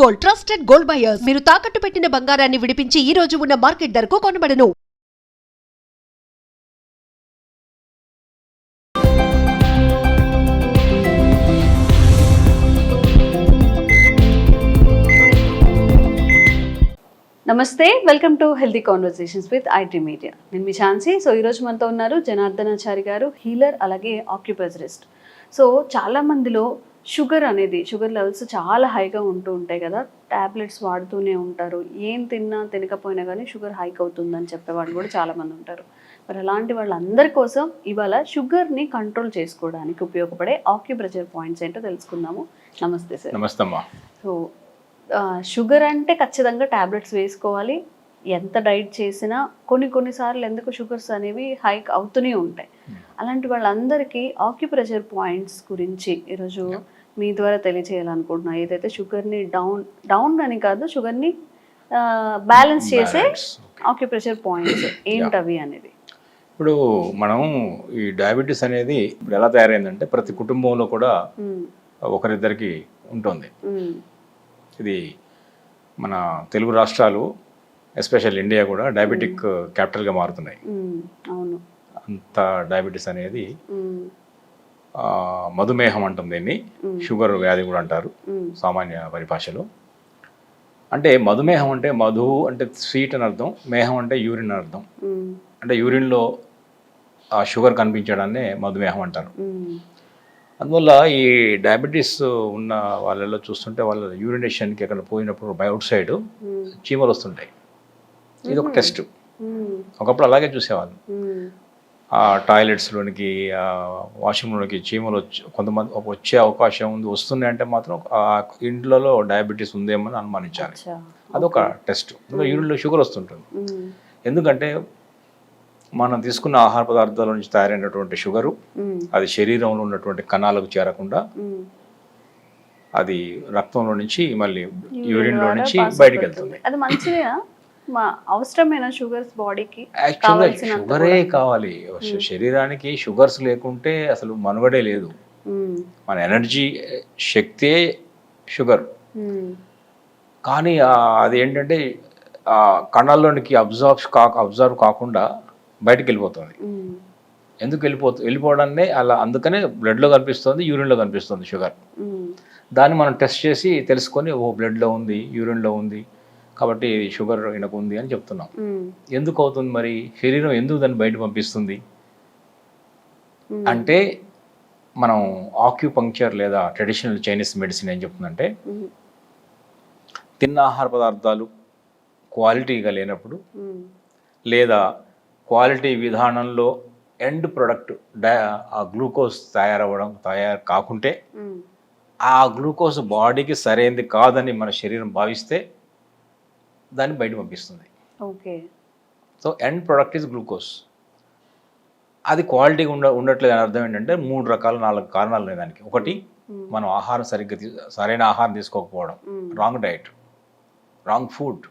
Gold trusted gold buyers మీరు తాకట్టు పెట్టిన బంగారాన్ని విడిపించి ఈ రోజు ఉన్న మార్కెట్ ధరకు కొనబడను. నమస్తే welcome to healthy conversations with IT media నేను మీ ఛాన్సీ సో ఈరోజు మనతో ఉన్నారు జనార్దనాచారి గారు హీలర్ అలాగే ఆక్యుపైజరిస్ట్. సో చాలామందిలో షుగర్ అనేది షుగర్ లెవెల్స్ చాలా హైగా ఉంటూ ఉంటాయి కదా. ట్యాబ్లెట్స్ వాడుతూనే ఉంటారు. ఏం తిన్నా తినకపోయినా కానీ షుగర్ హైక్ అవుతుందని చెప్పేవాళ్ళు కూడా చాలా మంది ఉంటారు. మరి అలాంటి వాళ్ళందరి కోసం ఇవాళ షుగర్ని కంట్రోల్ చేసుకోవడానికి ఉపయోగపడే ఆక్యుప్రెషర్ పాయింట్స్ ఏంటో తెలుసుకుందాము. నమస్తే సార్. నమస్తే అమ్మా. సో షుగర్ అంటే ఖచ్చితంగా ట్యాబ్లెట్స్ వేసుకోవాలి. ఎంత డైట్ చేసినా కొన్ని కొన్నిసార్లు ఎందుకు షుగర్స్ అనేవి హైక్ అవుతూనే ఉంటాయి. అలాంటి వాళ్ళందరికీ ఆక్యుప్రెషర్ పాయింట్స్ గురించి ఈరోజు మీ ద్వారా తెలియజేయాలనుకుంటున్నా ఏదైతే షుగర్ని డౌన్ డౌన్ అని కాదు షుగర్ని బ్యాలెన్స్ చేసే. ఆక్యుప్రెషర్ పాయింట్స్ ఏంటవి అనేది? ఇప్పుడు మనం ఈ డయాబెటీస్ అనేది ఇప్పుడు ఎలా తయారైందంటే ప్రతి కుటుంబంలో కూడా ఉమ్, ఒకరిద్దరికి ఉంటుంది. ఉమ్, ఇది మన తెలుగు రాష్ట్రాలు ఎస్పెషల్ ఇండియా కూడా డయాబెటిక్ క్యాపిటల్గా మారుతున్నాయి. అంత డయాబెటీస్ అనేది మధుమేహం అంటాం దీన్ని. షుగర్ వ్యాధి కూడా అంటారు సామాన్య పరిభాషలో. అంటే మధుమేహం అంటే మధు అంటే స్వీట్ అని అర్థం మేహం అంటే యూరిన్ అని అర్థం. అంటే యూరిన్లో ఆ షుగర్ కనిపించడాన్నే మధుమేహం అంటారు. అందువల్ల ఈ డయాబెటీస్ ఉన్న వాళ్ళలో చూస్తుంటే వాళ్ళ యూరినేషన్కి ఎక్కడ పోయినప్పుడు బై అవుట్ సైడ్ చీమలు వస్తుంటాయి. ఇది ఒక టెస్ట్. ఒకప్పుడు అలాగే చూసేవాళ్ళు. టాయిలెట్స్లోనికి ఆ వాష్రూమ్లోకి చీమలు వచ్చి కొంతమంది వచ్చే అవకాశం ఉంది వస్తున్నాయి అంటే మాత్రం ఆ ఇంట్లలో డయాబెటీస్ ఉందేమని అనుమానించాలి. అదొక టెస్ట్. యూరిన్లో షుగర్ వస్తుంటుంది. ఎందుకంటే మనం తీసుకున్న ఆహార పదార్థాల నుంచి తయారైనటువంటి షుగరు అది శరీరంలో ఉన్నటువంటి కణాలకు చేరకుండా. అది రక్తంలో నుంచి మళ్ళీ యూరిన్లో నుంచి బయటికి. వెళ్తుంది. మా అవసరమైన షుగర్స్ బాడీకి షుగరే కావాలి. శరీరానికి షుగర్స్ లేకుంటే అసలు మనుగడే లేదు. ఉమ్, మన ఎనర్జీ శక్తే షుగర్ ఉమ్, కానీ అది ఏంటంటే కణాల్లోనికి అబ్జార్బ్ కా అబ్జర్వ్ కాకుండా బయటికి వెళ్ళిపోతుంది ఎందుకు వెళ్ళిపోతు వెళ్ళిపోవడాన్ని అలా అందుకనే బ్లడ్లో కనిపిస్తుంది యూరిన్లో కనిపిస్తుంది షుగర్ దాన్ని మనం టెస్ట్ చేసి తెలుసుకొని ఓ బ్లడ్లో ఉంది యూరిన్లో ఉంది కాబట్టి షుగర్ ఈయనకు ఉంది అని చెప్తున్నాం. ఎందుకు అవుతుంది మరి? శరీరం ఎందుకు దాన్ని బయట పంపిస్తుంది? అంటే మనం ఆక్యుపంక్చర్ లేదా ట్రెడిషనల్ చైనీస్ మెడిసిన్ ఏం చెప్తుందంటే తిన్న ఆహార పదార్థాలు క్వాలిటీగా లేనప్పుడు లేదా క్వాలిటీ విధానంలో ఎండ్ ప్రొడక్ట్ డై ఆ గ్లూకోజ్ తయారవ్వడం తయారు కాకుంటే ఆ గ్లూకోజ్ బాడీకి సరైనది కాదని మన శరీరం భావిస్తే దాన్ని బయట పంపిస్తుంది. Okay. So end product is glucose అది క్వాలిటీగా ఉండ ఉండట్లేదు అని అర్థం ఏంటంటే మూడు రకాల నాలుగు కారణాలు ఉన్నాయి దానికి. ఒకటి మనం ఆహారం సరిగ్గా సరైన ఆహారం తీసుకోకపోవడం. రాంగ్ డైట్ రాంగ్ ఫుడ్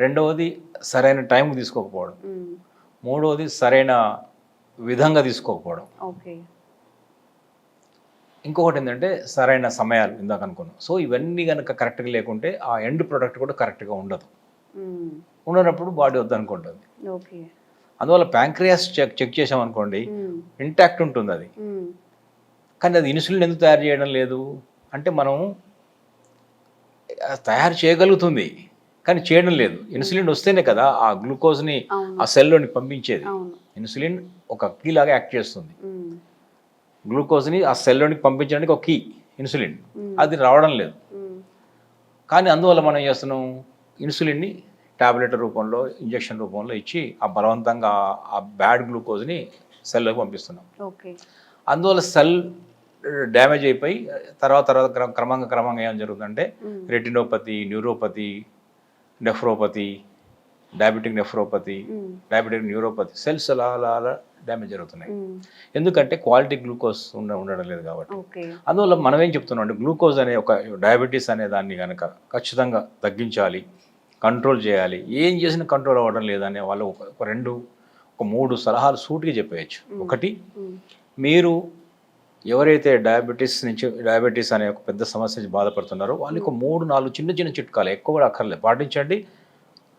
రెండవది సరైన టైం తీసుకోకపోవడం. మూడవది సరైన విధంగా తీసుకోకపోవడం. ఓకే. ఇంకొకటి ఏంటంటే సరైన సమయాలు ఇందాక అనుకున్నాం. సో ఇవన్నీ కనుక కరెక్ట్గా లేకుంటే ఆ ఎండ్ ప్రొడక్ట్ కూడా కరెక్ట్గా ఉండదు. ఉండనప్పుడు బాడీ వద్దనుకుంటుంది. ఓకే. అందువల్ల ప్యాంక్రియాస్ చెక్ చెక్ చేసామనుకోండి ఇంటాక్ట్ ఉంటుంది అది. కానీ అది ఇన్సులిన్ ఎందుకు తయారు చేయడం లేదు? అంటే మనం తయారు చేయగలుగుతుంది కానీ చేయడం లేదు. ఇన్సులిన్ వస్తేనే కదా ఆ గ్లూకోజ్ని ఆ సెల్లోని పంపించేది. ఇన్సులిన్ ఒక కీ లాగా యాక్ట్ చేస్తుంది. గ్లూకోజ్ని ఆ సెల్లోనికి పంపించడానికి ఒక కీ ఇన్సులిన్. అది రావడం లేదు. కానీ అందువల్ల మనం ఏం చేస్తున్నాం? ఇన్సులిన్ని టాబ్లెట్ రూపంలో ఇంజెక్షన్ రూపంలో ఇచ్చి ఆ బలవంతంగా ఆ- బ్యాడ్ గ్లూకోజ్ని సెల్లోకి పంపిస్తున్నాం. ఓకే. అందువల్ల సెల్ డ్యామేజ్ అయిపోయి తర్వాత తర్వాత క్రమ- క్రమంగా క్రమంగా ఏం జరుగుతుందంటే retinopathy neuropathy nephropathy diabetic nephropathy diabetic neuropathy cells అలా అలా అలా డ్యామేజ్ జరుగుతున్నాయి. ఎందుకంటే క్వాలిటీ గ్లూకోజ్ ఉండ ఉండడం లేదు కాబట్టి. అందువల్ల మనం ఏం చెప్తున్నాం అంటే గ్లూకోజ్ అనే ఒక డయాబెటీస్ అనే దాన్ని కనుక ఖచ్చితంగా తగ్గించాలి కంట్రోల్ చేయాలి. ఏం చేసినా కంట్రోల్ అవ్వడం లేదనే వాళ్ళు ఒక రెండు ఒక మూడు సలహాలు సూటిగా చెప్పేయచ్చు. ఒకటి మీరు ఎవరైతే డయాబెటీస్ నుంచి డయాబెటీస్ అనే ఒక పెద్ద సమస్య నుంచి బాధపడుతున్నారో వాళ్ళకి ఒక మూడు నాలుగు చిన్న చిన్న చిట్కాలు ఎక్కువ కూడా అక్కర్లేదు. పాటించండి.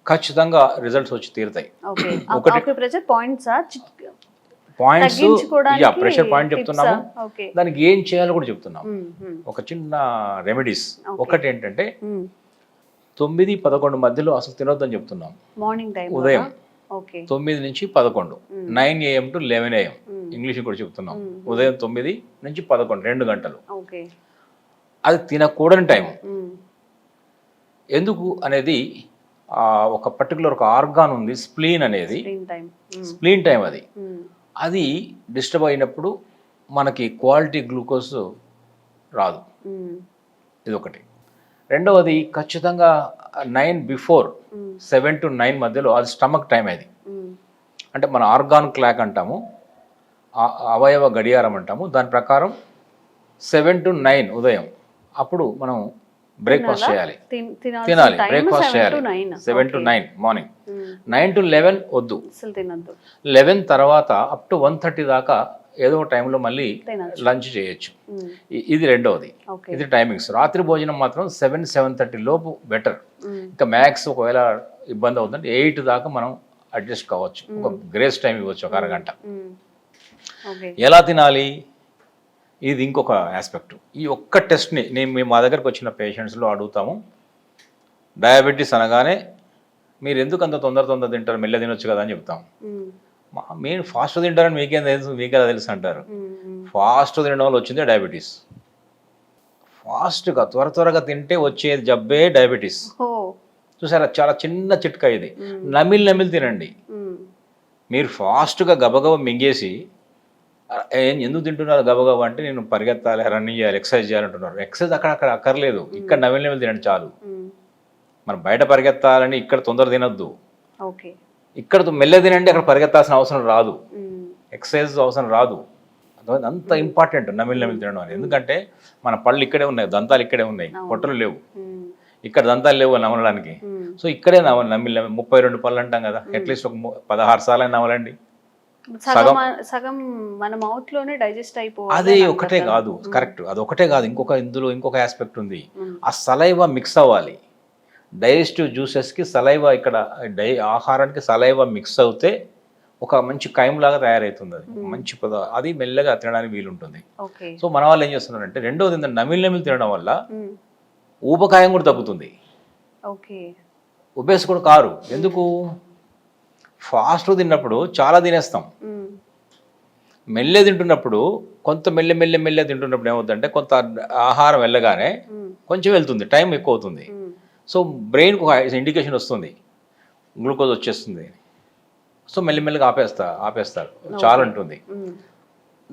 ఖచ్చితంగా రిజల్ట్స్ వచ్చి తీరుతాయి. ఒకటి- పాయింట్స్ యా ప్రెషర్ పాయింట్ చెప్తున్నాము. దానికి ఏం చేయాలో కూడా చెప్తున్నాము. ఒక చిన్న రెమెడీస్. ఒకటి ఏంటంటే మ్మ్. తొమ్మిది పదకొండు మధ్యలో అసలు తినొద్దని చెప్తున్నాం. మార్నింగ్ ఉదయం. తొమ్మిది నుంచి పదకొండు. Nine AM to eleven AM. English కూడా చెప్తున్నాం. ఉదయం తొమ్మిది నుంచి పదకొండు రెండు గంటలు. అది తినకూడని టైం ఎందుకు అనేది ఒక పర్టికులర్ ఒక ఆర్గాన్ ఉంది స్ప్లీన్ అనేది. స్ప్లీన్ టైం అది. అది డిస్టర్బ్ అయినప్పుడు మనకి క్వాలిటీ గ్లూకోజ్ రాదు. ఇది ఒకటి రెండవది ఖచ్చితంగా nine before seven to nine మధ్యలో అది స్టమక్ టైం అది. అంటే మన ఆర్గాన్ క్లాక్ అంటాము అవయవ గడియారం అంటాము దాని ప్రకారం సెవెన్ టు నైన్ ఉదయం. అప్పుడు మనం బ్రేక్ఫాస్ట్? చేయాలి. తినాలి. బ్రేక్ఫాస్ట్ 7 చేయాలి. to 9. Seven to. Nine morning nine to eleven వద్దు. లెవెన్ తర్వాత అప్ టు వన్ థర్టీ దాకా ఏదో టైంలో మళ్ళీ లంచ్ చేయొచ్చు. ఇ- ఇది రెండవది. ఇది టైమింగ్స్ రాత్రి భోజనం మాత్రం సెవెన్ సెవెన్ థర్టీ లోపు బెటర్ ఇంకా మ్యాక్స్ ఒకవేళ ఇబ్బంది అవుతుందంటే ఎయిట్ దాకా మనం అడ్జస్ట్ కావచ్చు. ఒక గ్రేస్ టైం ఇవ్వచ్చు ఒక అరగంట. ఓకే ఎలా తినాలి? ఇది ఇంకొక ఆస్పెక్ట్ ఈ ఒక్క టెస్ట్ని నేను మేము మా దగ్గరకు వచ్చిన పేషెంట్స్లో అడుగుతాము. డయాబెటీస్ అనగానే మీరు ఎందుకు అంత తొందర తొందర తింటారు? మెల్ల తినొచ్చు కదా అని చెప్తాం. మ్మ్, ఫాస్ట్ తింటారని మీకేం తెలుసు? మీకెలా తెలుసు అంటారు? ఫాస్ట్ తినడం వల్ల వచ్చిందే డయాబెటీస్ ఫాస్ట్గా త్వర త్వరగా తింటే వచ్చేది జబ్బే డయాబెటీస్ చూసారా? చాలా చిన్న చిట్కా ఇది. నమిలి నమిలి తినండి. మీరు ఫాస్ట్గా గబగబ మింగేసి "ఆ, ఏం ఎందుకు తింటున్నారు గబగబా అంటే నేను పరిగెత్తాలి రన్నింగ్ చేయాలి ఎక్సర్సైజ్ చేయాలంటున్నారు. ఎక్సర్సైజ్ అక్కడ అక్కడ అక్కర్లేదు ఇక్కడ నమిలి నమిలి తినండి చాలు. మనం బయట పరిగెత్తాలని ఇక్కడ తొందర తినొద్దు. ఇక్కడ మెల్ల తినండి అక్కడ పరిగెత్తాల్సిన అవసరం రాదు. ఎక్సర్సైజ్ అవసరం రాదు? అంత ఇంపార్టెంట్ నమిలి నమిలి తినడం అనేది. ఎందుకంటే మన పళ్ళు ఇక్కడే ఉన్నాయి దంతాలు ఇక్కడే ఉన్నాయి పొట్టలు లేవు. ఇక్కడ దంతాలు లేవు నమలడానికి. సో ఇక్కడే నమిలి ముప్పై రెండు పళ్ళు అంటాం కదా. అట్లీస్ట్ ఒక పదహారు సార్లు నవలండి సగం సగం మన మౌత్లోనే డైజెస్ట్ అయిపోవాలి అది ఒకటే. కాదు. కరెక్ట్ అది ఒకటే కాదు ఇంకొక ఇందులో ఇంకొక ఆస్పెక్ట్ ఉంది. ఆ సలైవ మిక్స్ అవ్వాలి. డైజెస్టివ్ జ్యూసెస్కి సలైవ ఇక్కడ డై ఆహారానికి సలైవ మిక్స్ అవుతే ఒక మంచి కైంలాగా తయారవుతుంది అది. మంచి పద అది మెల్లగా తినడానికి వీలుంటుంది. సో మన వాళ్ళు ఏం చేస్తున్నారంటే రెండోది ఏంటంటే నమిలి నమిలి తినడం వల్ల మ్మ్, ఊబకాయం కూడా తగ్గుతుంది. ఓకే. కూడా కారు. ఎందుకు? ఫాస్ట్ తిన్నప్పుడు చాలా తినేస్తాం. మెల్లె తింటున్నప్పుడు కొంత మెల్లె మెల్లె మెల్లె తింటున్నప్పుడు ఏమవుతుందంటే కొంత ఆహారం వెళ్ళగానే కొంచెం వెళ్తుంది టైం ఎక్కువ అవుతుంది సో బ్రెయిన్కి ఒక ఇండికేషన్ వస్తుంది గ్లూకోజ్ వచ్చేస్తుంది. సో మెల్లిమెల్లిగా ఆపేస్తా ఆపేస్తారు. చాలు అంటుంది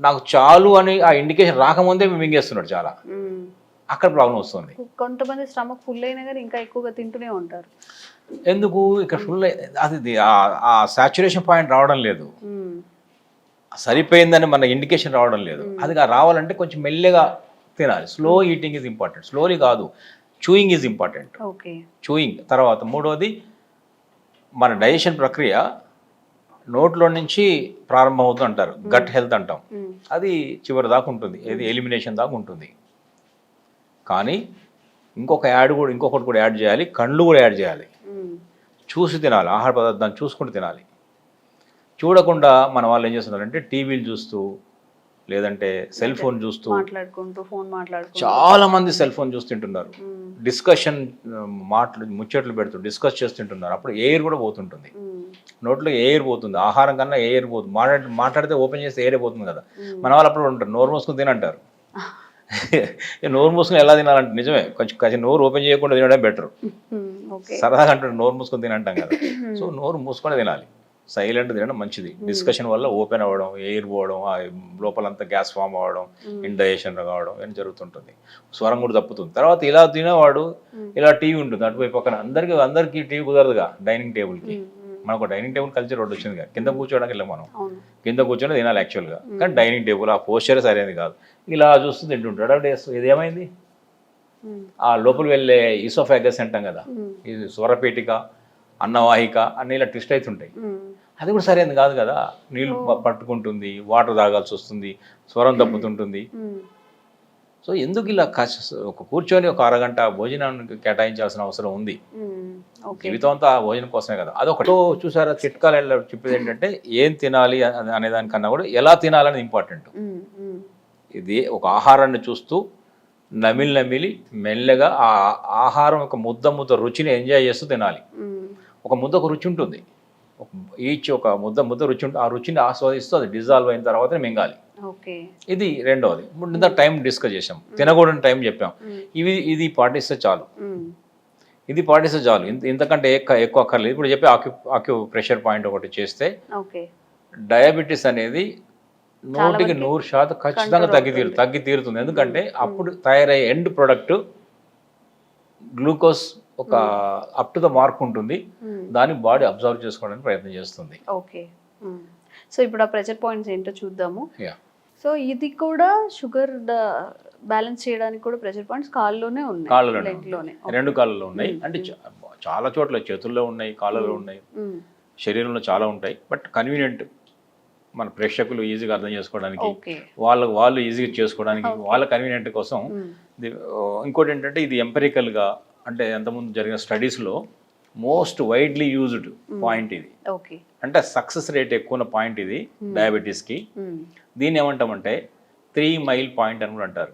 నాకు చాలు అని ఆ ఇండికేషన్ రాకముందే మింగేస్తున్నాడు చాలా. అక్కడ ప్రాబ్లం వస్తుంది. కొంతమంది స్టమక్ ఫుల్ అయినా కానీ ఇంకా ఎక్కువగా తింటూనే ఉంటారు. ఎందుకు? ఇక్కడ ఫుల్ అది ఆ- సాచురేషన్ పాయింట్ రావడం లేదు. సరిపోయిందని మన ఇండికేషన్ రావడం లేదు. అది రావాలంటే కొంచెం మెల్లగా తినాలి. Slow eating is important slowly కాదు. Chewing is important okay. Chewing తర్వాత మూడవది మన డైజెషన్ ప్రక్రియ నోట్లో నుంచి ప్రారంభం అవుతుంది అంటారు గట్ హెల్త్ అంటాం. అది చివరి దాకా ఉంటుంది. ఏది? ఎలిమినేషన్ దాకా ఉంటుంది. కానీ ఇంకొక యాడ్ కూడా ఇంకొకటి కూడా యాడ్ చేయాలి. కళ్ళు కూడా యాడ్ చేయాలి. చూసి తినాలి ఆహార పదార్థాన్ని చూసుకుంటూ తినాలి. చూడకుండా మన వాళ్ళు ఏం చేస్తున్నారంటే టీవీలు చూస్తూ లేదంటే సెల్ ఫోన్ చూస్తూ మాట్లాడుకుంటూ ఫోన్ మాట్లాడుకుంటూ. చాలా మంది సెల్ ఫోన్ చూస్తుంటున్నారు డిస్కషన్ మాటలు ముచ్చట్లు పెడుతూ డిస్కస్ చేస్తుంటున్నారు అప్పుడు ఎయిర్ కూడా పోతుంటుంది. నోట్లో ఎయిర్ పోతుంది. ఆహారం కన్నా ఎయిర్ పోతుంది మాట్లాడి మాట్లాడితే ఓపెన్ చేస్తే ఎయిర్ పోతుంది కదా. మన వాళ్ళు అప్పుడు ఉంటారు. నోరు మూసుకుని తినంటారు. నోరు మూసుకుని ఎలా తినాలంటే నిజమే. కొంచెం కొంచెం నోరు ఓపెన్ చేయకుండా తినడం బెటర్. సరదాగా అంటారు నోరు మూసుకొని తినంటాం కదా. సో నోరు మూసుకొని తినాలి. సైలెంట్ తినడం మంచిది. డిస్కషన్ వల్ల ఓపెన్ అవ్వడం ఎయిర్ పోవడం ఆ లోపలంతా గ్యాస్ ఫామ్ అవ్వడం ఇండైజెషన్ కావడం ఇవన్నీ జరుగుతుంటుంది. స్వరం కూడా తప్పుతుంది. తర్వాత ఇలా తినేవాడు ఇలా టీవీ ఉంటుంది అటువైపు పక్కన. అందరికి అందరికీ టీవీ కుదరదుగా డైనింగ్ టేబుల్కి మ్మ్, మనకు డైనింగ్ టేబుల్ కల్చర్ ఒకటి వచ్చింది కదా కింద కూర్చోడానికి వెళ్ళాం మనం. కింద కూర్చొని తినాలి యాక్చువల్గా కానీ డైనింగ్ టేబుల్ ఆ పోస్చర్ సరైనది కాదు. ఇలా చూస్తూ తింటుంటాడు. అంటే ఇది ఏమైంది? ఆ లోపల వెళ్ళే ఈసోఫాగస్ అంటాం కదా ఇది స్వరపేటిక అన్నవాహిక అన్ని ఇలా ట్విస్ట్ అవుతుంటాయి అది కూడా సరైనది కాదు కదా. నీళ్ళు పట్టుకుంటుంది వాటర్ తాగాల్సి వస్తుంది స్వరం తప్పుతుంటుంది. మ్మ్. సో ఎందుకు ఇలా ఒక కూర్చొని ఒక అరగంట భోజనానికి కేటాయించాల్సిన అవసరం ఉంది? జీవితం అంతా ఆ భోజనం కోసమే కదా. అదొకటి. చూసారా చిట్కాలు చెప్పేది ఏంటంటే ఏం తినాలి అనే- దానికన్నా కూడా ఎలా తినాలని ఇంపార్టెంట్. ఇది ఒక ఆహారాన్ని చూస్తూ నమిలి నమిలి మెల్లగా ఆ ఆహారం ఒక ముద్ద ముద్ద రుచిని ఎంజాయ్ చేస్తూ తినాలి. ఒక ముద్ద ఒక రుచి ఉంటుంది. ఈచ్ ఒక ముద్ద ముద్ద రుచి ఉంటుంది ఆ రుచిని ఆస్వాదిస్తూ అది డిజాల్వ్ అయిన తర్వాతనే మింగాలి. ఇది రెండవది. ఇంత టైం డిస్కస్ చేసాం తినకూడని టైం చెప్పాం. ఇవి ఇది పాటిస్తే చాలు. ఇది పాటిస్తే చాలు. ఇంత ఇంతకంటే ఎక్కువ అక్కర్లేదు. ఇప్పుడు చెప్పి ఆక్యు ఆక్యు ప్రెషర్ పాయింట్ ఒకటి చేస్తే డయాబెటీస్ అనేది నూటికి నూరు శాతం ఖచ్చితంగా తగ్గి తీరు. తగ్గి తీరుతుంది. ఎందుకంటే అప్పుడు తయారయ్యే ఎండ్ ప్రొడక్ట్ గ్లూకోజ్ ఒక అప్ టు ద మార్క్ ఉంటుంది. దాన్ని బాడీ అబ్జర్వ్ చేసుకోవడానికి ప్రయత్నం చేస్తుంది. ఓకే. సో ఇప్పుడు ఆ ప్రెషర్ పాయింట్స్ ఏంటో చూద్దాము. సో ఇది కూడా షుగర్ బ్యాలెన్స్ చేయడానికి కూడా ప్రెషర్ పాయింట్స్ కాళ్ళలోనే ఉన్నాయి. కాళ్ళలోనే. రెండు కాళ్ళలో ఉన్నాయి. అంటే చాలా చోట్ల చేతుల్లో ఉన్నాయి కాళ్ళలో ఉన్నాయి. శరీరంలో చాలా ఉంటాయి. బట్ కన్వీనియంట్ మన ప్రేక్షకులు ఈజీగా అర్థం చేసుకోవడానికి వాళ్ళకు వాళ్ళు ఈజీగా చేసుకోవడానికి వాళ్ళ కన్వీనియంట్ కోసం ఇంకోటి ఏంటంటే ఇది ఎంపెరికల్గా అంటే ఎంతముందు జరిగిన స్టడీస్లో మోస్ట్ వైడ్లీ యూజ్డ్ పాయింట్ ఇది. అంటే సక్సెస్ రేట్ ఎక్కువ ఉన్న పాయింట్ ఇది డయాబెటీస్కి. దీన్ని ఏమంటామంటే త్రీ మైల్ పాయింట్ అని కూడా అంటారు.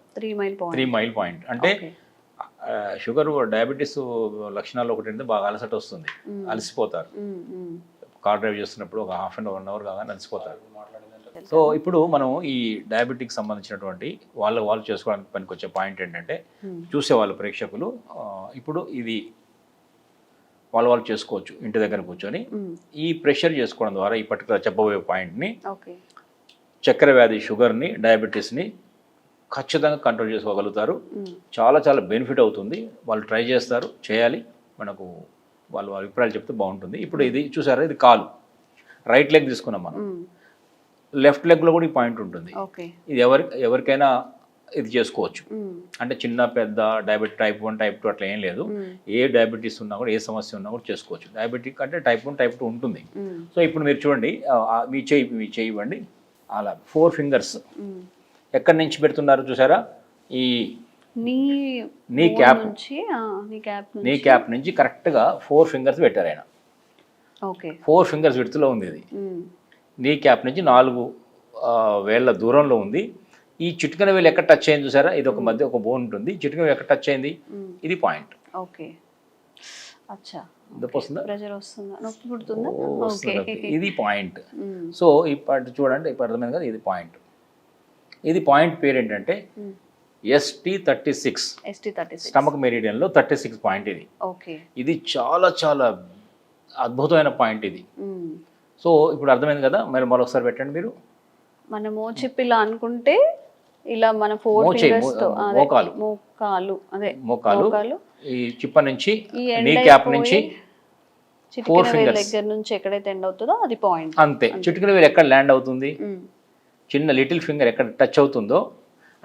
త్రీ మైల్ పాయింట్ అంటే షుగర్ డయాబెటీస్ లక్షణాలు ఒకటి అంటే బాగా అలసట వస్తుంది. అలసిపోతారు. కార్ డ్రైవ్ చేస్తున్నప్పుడు ఒక హాఫ్ అన్ వన్ అవర్ కాగానే అలసిపోతారు సో ఇప్పుడు మనం ఈ డయాబెటిక్ సంబంధించినటువంటి వాళ్ళ వాళ్ళు చేసుకోవడానికి పనికొచ్చే పాయింట్ ఏంటంటే మ్మ్. చూసే వాళ్ళ ప్రేక్షకులు ఇప్పుడు ఇది వాళ్ళు వాళ్ళు చేసుకోవచ్చు ఇంటి దగ్గర కూర్చొని. ఈ ప్రెషర్ చేసుకోవడం ద్వారా ఈ పర్టికులర్ చెప్పబోయే పాయింట్ని ఓకే చక్కెర వ్యాధి షుగర్ని డయాబెటీస్ని ఖచ్చితంగా కంట్రోల్ చేసుకోగలుగుతారు. చాలా చాలా బెనిఫిట్ అవుతుంది వాళ్ళు ట్రై చేస్తారు చేయాలి మనకు వాళ్ళు అభిప్రాయాలు చెప్తే బాగుంటుంది. ఇప్పుడు ఇది చూసారా? ఇది కాలు. రైట్ లెగ్ తీసుకున్నాం మనం. లెఫ్ట్ లెగ్లో కూడా ఈ పాయింట్ ఉంటుంది. ఇది ఎవరి ఎవరికైనా ఇది చేసుకోవచ్చు. అంటే చిన్న పెద్ద diabetes type one type two అట్లా ఏం లేదు. ఏ డయాబెటీస్ ఉన్నా కూడా ఏ సమస్య ఉన్నా కూడా చేసుకోవచ్చు. డయాబెటిక్ అంటే టైప్ వన్ టైప్ టూ ఉంటుంది. సో ఇప్పుడు మీరు చూడండి మీ చేయి మీ చేయి ఇవ్వండి. అలా ఫోర్ ఫింగర్స్. ఎక్కడి నుంచి పెడుతున్నారు చూసారా? ఈ నీ క్యాప్ నుంచి నీ క్యాప్ నుంచి కరెక్ట్గా ఫోర్ ఫింగర్స్ పెట్టారు ఆయన. ఓకే. ఫోర్ ఫింగర్స్ విడుతులో ఉంది ఇది. నీ క్యాప్ నుంచి నాలుగు వేళ్ళ దూరంలో ఉంది. ఈ చిటికన వేలు ఎక్కడ టచ్ అయింది చూసారా? ఇది ఒక మధ్య ఒక బోన్ ఉంటుంది. చిటికన వేలు ఎక్కడ టచ్ అయింది. ఇది పాయింట్ ఓకే. అచ్చా. ఇది పాయింట్. సో ఇప్పుడు చూడండి ఇప్పుడు అర్థమైంది కదా ఇది పాయింట్ ఇది పాయింట్ పేరు ఏంటంటే. ST thirty six ST thirty six stomach మెరీడియన్లో thirty six point ఇది. ఓకే ఇది చాలా చాలా అద్భుతమైన పాయింట్ ఇది. సో ఇప్పుడు అర్థమైంది కదా? మరి మరొకసారి పెట్టండి మీరు. మన మోచిప్ ఇలా అనుకుంటే ఇలా మన ఫోర్ ఫింగర్స్ మోకాలు. మోకాలు అదే మోకాలు. ఈ చిప్ప నుంచి నీ క్యాప్ నుంచి వేలు fingers. దగ్గర నుంచి ఎక్కడైతే ఎండ్ అవుతుందో అది పాయింట్ అంతే. చిటికన వేలు ఎక్కడ ల్యాండ్ అవుతుంది? చిన్న లిటిల్ ఫింగర్ ఎక్కడ టచ్ అవుతుందో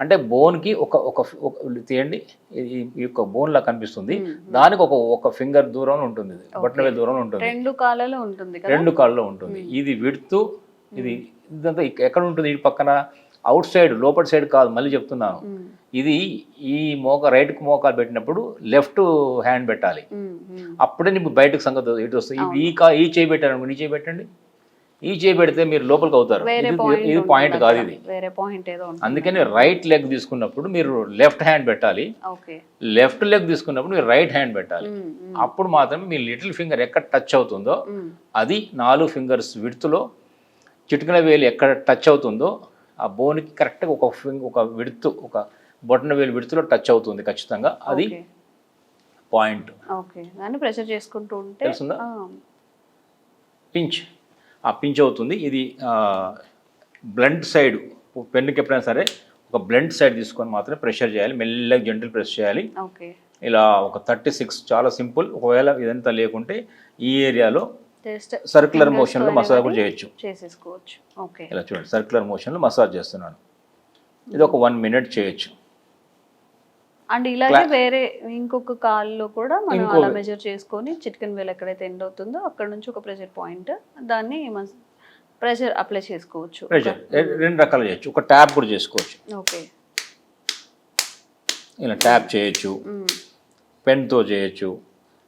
అంటే బోన్కి ఒక ఒక ఒక తీయండి. ఈ యొక్క బోన్ లా కనిపిస్తుంది. దానికి ఒక ఒక ఫింగర్ దూరంలో ఉంటుంది. బొట్టన వేలు దూరంలో ఉంటుంది. రెండు కాలలో ఉంటుంది రెండు కాళ్ళలో ఉంటుంది. ఇది విడుతూ ఇది ఇదంతా ఎక్కడ ఉంటుంది? ఈ పక్కన అవుట్ సైడ్ లోపల సైడ్ కాదు. మళ్ళీ చెప్తున్నాను. ఇది ఈ మోక రైట్కి మోకాలు పెట్టినప్పుడు లెఫ్ట్ హ్యాండ్ పెట్టాలి. అప్పుడే నీకు బయటకు సంగతి ఇటు వస్తుంది. ఈ కా ఈ చేయి పెట్టారు అనుకో, ఈ చేయి పెట్టండి. ఈ చేయి పెడితే మీరు లోపలికి అవుతారు. ఇది- పాయింట్ కాదు ఇది. అందుకని రైట్ లెగ్ తీసుకున్నప్పుడు మీరు లెఫ్ట్ హ్యాండ్ పెట్టాలి. లెఫ్ట్ లెగ్ తీసుకున్నప్పుడు మీరు రైట్ హ్యాండ్ పెట్టాలి. అప్పుడు మాత్రమే మీ లిటిల్ ఫింగర్ ఎక్కడ టచ్ అవుతుందో. అది నాలుగు ఫింగర్స్ విడుతులో చిటికన వేలు ఎక్కడ టచ్ అవుతుందో ఆ బోన్కి కరెక్ట్గా ఒక ఫింగ్ ఒక విడుతు ఒక బొటన వేలు విడుతులో టచ్ అవుతుంది ఖచ్చితంగా. అది. పాయింట్ ప్రెషర్ చేసుకుంటూ ఉంటే పించ్ ఆ పించ్ అవుతుంది. ఇది బ్లండ్ సైడ్ పెన్నుకి ఎప్పుడైనా సరే ఒక బ్లండ్ సైడ్ తీసుకొని మాత్రమే ప్రెషర్ చేయాలి. మెల్లగా జెంటల్ ప్రెస్ చేయాలి. ఇలా ఒక థర్టీ సిక్స్ చాలా సింపుల్. ఒకవేళ ఇదంతా లేకుంటే ఈ ఏరియాలో సర్క్యులర్ మోషన్లో మసాజ్ కూడా చేయొచ్చు. ఇలా చూడండి. సర్క్యులర్ మోషన్లో మసాజ్ చేస్తున్నాను. ఇది ఒక వన్ మినిట్ చేయొచ్చు. అండ్ ఇలాగే వేరే ఇంకొక కాల్లో కూడా మనం అలా మెజర్ చేసుకొని చిటికెన్ వేల్ ఎక్కడైతే ఎండ్ అవుతుందో అక్కడ నుంచి ఒక ప్రెషర్ పాయింట్ దాన్ని ప్రెషర్ అప్లై చేసుకోవచ్చు. ప్రెషర్ రెండు రకాలు చేయొచ్చు. ఒక ట్యాప్ కూడా చేసుకోవచ్చు. ఓకే ఇలా ట్యాప్ చేయొచ్చు. పెన్తో చేయొచ్చు.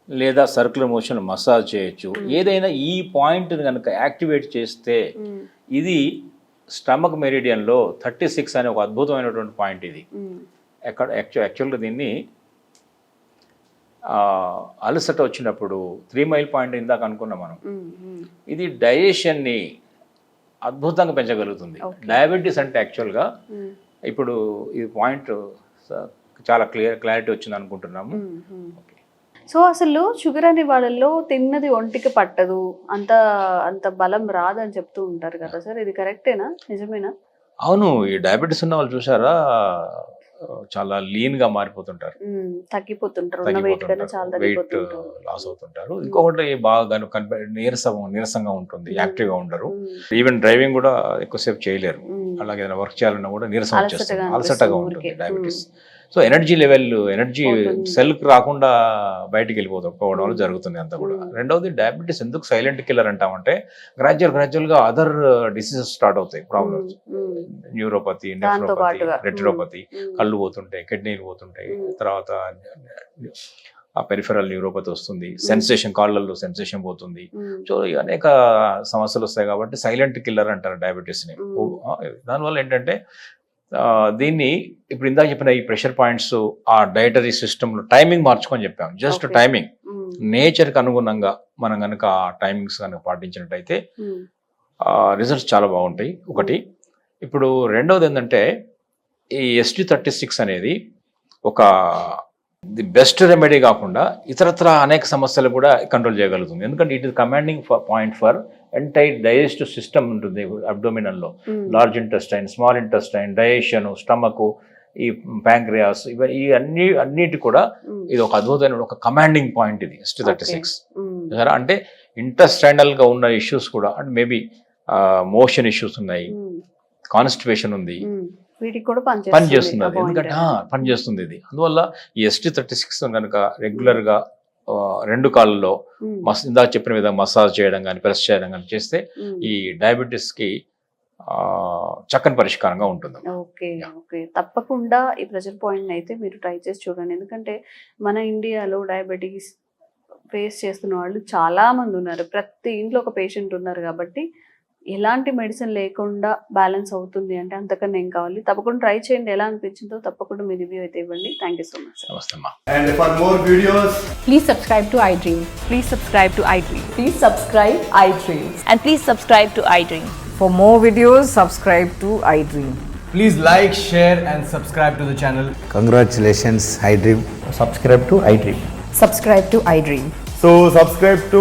లేదా సర్కులర్ మోషన్ మసాజ్ చేయొచ్చు. ఏదైనా ఈ పాయింట్ కనుక యాక్టివేట్ చేస్తే ఇది స్టమక్ మెరిడియన్లో థర్టీ సిక్స్ అనే ఒక అద్భుతమైనటువంటి పాయింట్ ఇది. ఎక్కడ యాక్చువల్ యాక్చువల్గా దీన్ని అలసట వచ్చినప్పుడు త్రీ మైల్ పాయింట్ ఇందాక అనుకున్నాం మనం. ఇది డైజెషన్ని అద్భుతంగా పెంచగలుగుతుంది. డయాబెటీస్ అంటే యాక్చువల్గా ఇప్పుడు ఈ పాయింట్ చాలా క్లియర్ క్లారిటీ వచ్చింది అనుకుంటున్నాము. సో అసలు షుగర్ అనే వాళ్ళల్లో తిన్నది ఒంటికి పట్టదు అంత అంత బలం రాదని చెప్తూ ఉంటారు కదా సార్? ఇది కరెక్టేనా నిజమేనా? అవును ఈ డయాబెటీస్ ఉన్న వాళ్ళు చూసారా చాలా లీన్గా మారిపోతుంటారు తగ్గిపోతుంటారు. వెయిట్ లాస్ అవుతుంటారు. ఇంకొకటి బాగా నీరసం నీరసంగా ఉంటుంది. యాక్టివ్గా ఉండరు. ఈవెన్ డ్రైవింగ్ కూడా ఎక్కువసేపు చేయలేరు. అలాగే ఏదైనా వర్క్ చేయాలన్నా కూడా నీరసం వచ్చేస్తుంది. అలసటగా. ఉంటుంది. Diabetes so energy level energy పోతుంది. సెల్ రాకుండా బయటికి వెళ్ళిపోవడం వల్ల. జరుగుతుంది అంతా కూడా. రెండవది డయాబెటీస్ ఎందుకు సైలెంట్ కిల్లర్ అంటామంటే గ్రాడ్యువల్ గ్రాడ్యువల్గా అదర్ డిసీజెస్ స్టార్ట్ అవుతాయి ప్రాబ్లమ్స్ న్యూరోపతి నెఫ్రోపతి ఉమ్, కళ్ళు పోతుంటాయి కిడ్నీలు పోతుంటాయి. తర్వాత ఆ పెరిఫెరల్ న్యూరోపతి వస్తుంది సెన్సేషన్ కాళ్ళల్లో సెన్సేషన్ పోతుంది సో అనేక సమస్యలు వస్తాయి కాబట్టి సైలెంట్ కిల్లర్ అంటారు డయాబెటీస్ని. దానివల్ల ఏంటంటే దీన్ని ఇప్పుడు ఇందాక చెప్పిన ఈ ప్రెషర్ పాయింట్స్ ఆ డైటరీ సిస్టంలో టైమింగ్ మార్చుకొని చెప్పాం. జస్ట్. టైమింగ్ నేచర్కి అనుగుణంగా మనం కనుక ఆ టైమింగ్స్ కనుక పాటించినట్టయితే రిజల్ట్స్ చాలా బాగుంటాయి. ఒకటి ఇప్పుడు రెండవది ఏంటంటే ఈ ఎస్టీ థర్టీ సిక్స్ అనేది ఒక ది బెస్ట్ రెమెడీ కాకుండా ఇతరత్ర అనేక సమస్యలు కూడా కంట్రోల్ చేయగలుగుతుంది. ఎందుకంటే it is commanding point for entire digestive system ఉంటుంది అబ్డోమినల్లో large intestine small intestine digestion stomach ఈ ప్యాంక్రియాస్ ఇవి ఈ అన్ని అన్నిటి కూడా ఉమ్, ఇది ఒక అద్భుతమైన ఒక కమాండింగ్ పాయింట్ ఇది ఎస్టీ థర్టీ సిక్స్ అంటే ఇంటెస్టైనల్గా ఉన్న ఇష్యూస్ కూడా అంటే మేబీ మోషన్ ఇష్యూస్ ఉన్నాయి. కాన్స్టిపేషన్ ఉంది. వీటికి కూడా పని పనిచేస్తుంది అది. ఎందుకంటే ఆ, పని చేస్తుంది ఇది. అందువల్ల ఈ ఎస్టీ థర్టీ సిక్స్ కనుక రెగ్యులర్గా ఆ, రెండు కాళ్ళలో మస్ ఇందాక చెప్పిన విధంగా మసాజ్ చేయడం కానీ ప్రెస్ చేయడం కానీ చేస్తే. ఈ డయాబెటీస్కి ఆ, చక్కని పరిష్కారంగా ఉంటుంది. Okay okay. తప్పకుండా ఈ ప్రెషర్ పాయింట్ అయితే మీరు ట్రై చేసి చూడండి. ఎందుకంటే మన ఇండియాలో డయాబెటీస్ ఫేస్ చేస్తున్న వాళ్ళు చాలా మంది ఉన్నారు. ప్రతి ఇంట్లో ఒక పేషెంట్ ఉన్నారు కాబట్టి ఎలాంటి మెడిసిన్ లేకుండా బ్యాలెన్స్ అవుతుంది అంటే అంతకన్నా ఏం కావాలి? తప్పకుండా ట్రై చేయండి. ఎలా అనిపించిందో తప్పకుండా మీ రివ్యూ అయితే ఇవ్వండి. Thank you so much for videos please subscribe to iDream please subscribe to iDream please subscribe iDream and please subscribe to iDream for more videos subscribe to iDream please like share and subscribe to the channel congratulations iDream subscribe to iDream subscribe to iDream so subscribe to